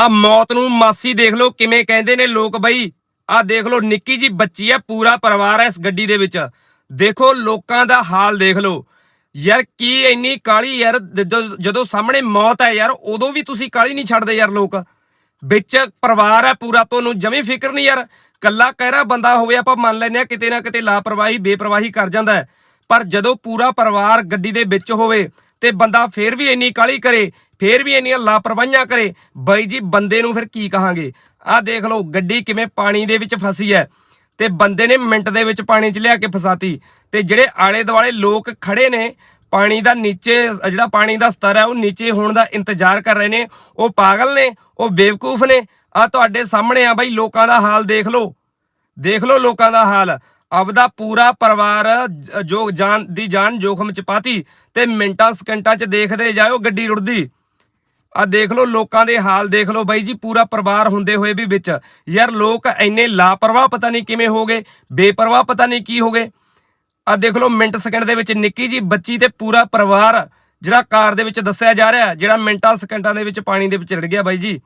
ਆ ਮੌਤ ਨੂੰ ਮਾਸੀ ਦੇਖ ਲਓ ਕਿਵੇਂ ਕਹਿੰਦੇ ਨੇ ਲੋਕ ਬਈ। ਆ ਦੇਖ ਲਓ ਨਿੱਕੀ ਜੀ ਬੱਚੀ ਹੈ ਪੂਰਾ ਪਰਿਵਾਰ ਹੈ ਇਸ ਗੱਡੀ ਦੇ ਵਿੱਚ। ਦੇਖੋ ਲੋਕਾਂ ਦਾ ਹਾਲ ਦੇਖ ਲਓ। ਯਾਰ ਕੀ ਇੰਨੀ ਕਾਲੀ ਯਾਰ ਜਦੋਂ- ਜਦੋਂ ਸਾਹਮਣੇ ਮੌਤ ਹੈ ਯਾਰ, ਉਦੋਂ ਵੀ ਤੁਸੀਂ ਕਾਲੀ ਨਹੀਂ ਛੱਡਦੇ ਯਾਰ ਲੋਕ। ਵਿੱਚ ਪਰਿਵਾਰ ਹੈ ਪੂਰਾ, ਤੁਹਾਨੂੰ ਜਮੀ ਫਿਕਰ ਨਹੀਂ ਯਾਰ। ਕੱਲਾ ਕਹਿਰਾ ਬੰਦਾ ਹੋਵੇ ਆਪਾਂ ਮੰਨ ਲੈਂਦੇ ਆ ਕਿਤੇ ਨਾ ਕਿਤੇ ਲਾਪਰਵਾਹੀ, ਬੇਪਰਵਾਹੀ ਕਰ ਜਾਂਦਾ ਪਰ ਜਦੋਂ ਪੂਰਾ ਪਰਿਵਾਰ ਗੱਡੀ ਦੇ ਵਿੱਚ ਹੋਵੇ ਤੇ ਬੰਦਾ ਫੇਰ ਵੀ ਇੰਨੀ ਕਾਲੀ ਕਰੇ, ਫੇਰ ਵੀ ਇੰਨੀਆਂ ਲਾਪਰਵਾਹੀਆਂ ਕਰੇ। ਬਾਈ ਜੀ, ਬੰਦੇ ਨੂੰ ਫਿਰ ਕੀ ਕਹਾਂਗੇ? ਆਹ ਦੇਖ ਲਓ, ਗੱਡੀ ਕਿਵੇਂ ਪਾਣੀ ਦੇ ਵਿੱਚ ਫਸੀ ਹੈ। ਤੇ ਬੰਦੇ ਨੇ ਮਿੰਟ ਦੇ ਵਿੱਚ ਪਾਣੀ 'ਚ ਲਿਆ ਕੇ ਫਸਾਤੀ। ਤੇ ਜਿਹੜੇ ਆਲੇ ਦੁਆਲੇ ਲੋਕ ਖੜੇ ਨੇ, ਪਾਣੀ ਦਾ ਨੀਚੇ, ਜਿਹੜਾ ਪਾਣੀ ਦਾ ਸਤਰ ਹੈ, ਉਹ ਨੀਚੇ ਹੋਣ ਦਾ ਇੰਤਜ਼ਾਰ ਕਰ ਰਹੇ ਨੇ। ਉਹ ਪਾਗਲ ਨੇ, ਉਹ ਬੇਵਕੂਫ ਨੇ। ਆ ਤੁਹਾਡੇ ਸਾਹਮਣੇ ਆ ਬਾਈ, ਲੋਕਾਂ ਦਾ ਹਾਲ ਦੇਖ ਲਓ। ਦੇਖ ਲਓ ਲੋਕਾਂ ਦਾ ਹਾਲ। ਆਪਦਾ ਪੂਰਾ ਪਰਿਵਾਰ ਜੋ ਜਾਨ ਦੀ ਜਾਨ ਜੋਖਮ ਚ ਪਾਤੀ ਤੇ ਮਿੰਟਾਂ, ਸਕਿੰਟਾਂ ਚ ਦੇਖਦੇ ਜਾਓ ਗੱਡੀ ਰੁੜਦੀ। ਆ ਦੇਖ ਲਓ, ਲੋਕਾਂ ਦੇ ਹਾਲ ਦੇਖ ਲਓ ਬਾਈ ਜੀ, ਪੂਰਾ ਪਰਿਵਾਰ ਹੁੰਦੇ ਹੋਏ ਵੀ ਵਿੱਚ। ਯਾਰ ਲੋਕ ਇੰਨੇ ਲਾਪਰਵਾਹ ਪਤਾ ਨਹੀਂ ਕਿਵੇਂ ਹੋ ਗਏ, ਬੇਪਰਵਾਹ ਪਤਾ ਨਹੀਂ ਕੀ ਹੋ ਗਏ। ਆ ਦੇਖ ਲਓ, ਮਿੰਟ, ਸਕਿੰਟ ਦੇ ਵਿੱਚ ਨਿੱਕੀ ਜੀ ਬੱਚੀ ਤੇ ਪੂਰਾ ਪਰਿਵਾਰ ਜਿਹੜਾ ਕਾਰ ਦੇ ਵਿੱਚ ਦੱਸਿਆ ਜਾ ਰਿਹਾ, ਜਿਹੜਾ ਮਿੰਟਾਂ, ਸਕਿੰਟਾਂ ਦੇ ਵਿੱਚ ਪਾਣੀ ਦੇ ਵਿੱਚ ਰੜ ਗਿਆ ਬਾਈ ਜੀ।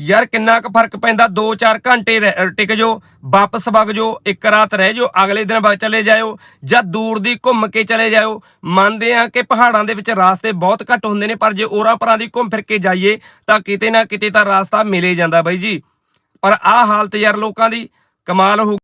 ਯਾਰ ਕਿੰਨਾ ਕੁ ਫ਼ਰਕ ਪੈਂਦਾ? 2-4 ਘੰਟੇ ਰਹਿ- ਟਿਕ ਜਾਓ, ਵਾਪਸ ਵਗ ਜਾਓ, ਇੱਕ ਰਾਤ ਰਹਿ ਜਾਓ, ਅਗਲੇ ਦਿਨ ਵਗ ਚਲੇ ਜਾਇਓ, ਜਾਂ ਦੂਰ ਦੀ ਘੁੰਮ ਕੇ ਚਲੇ ਜਾਇਓ। ਮੰਨਦੇ ਆ ਕਿ ਪਹਾੜਾਂ ਦੇ ਵਿੱਚ ਰਾਸਤੇ ਬਹੁਤ ਘੱਟ ਹੁੰਦੇ ਨੇ, ਪਰ ਜੇ ਔਰਾਂ ਪਰਾਂ ਦੀ ਘੁੰਮ ਫਿਰ ਕੇ ਜਾਈਏ, ਤਾਂ ਕਿਤੇ ਨਾ ਕਿਤੇ ਤਾਂ ਰਾਸਤਾ ਮਿਲੇ ਜਾਂਦਾ ਬਾਈ ਜੀ। ਪਰ ਆਹ ਹਾਲਤ ਯਾਰ ਲੋਕਾਂ ਦੀ ਕਮਾਲ ਹੋ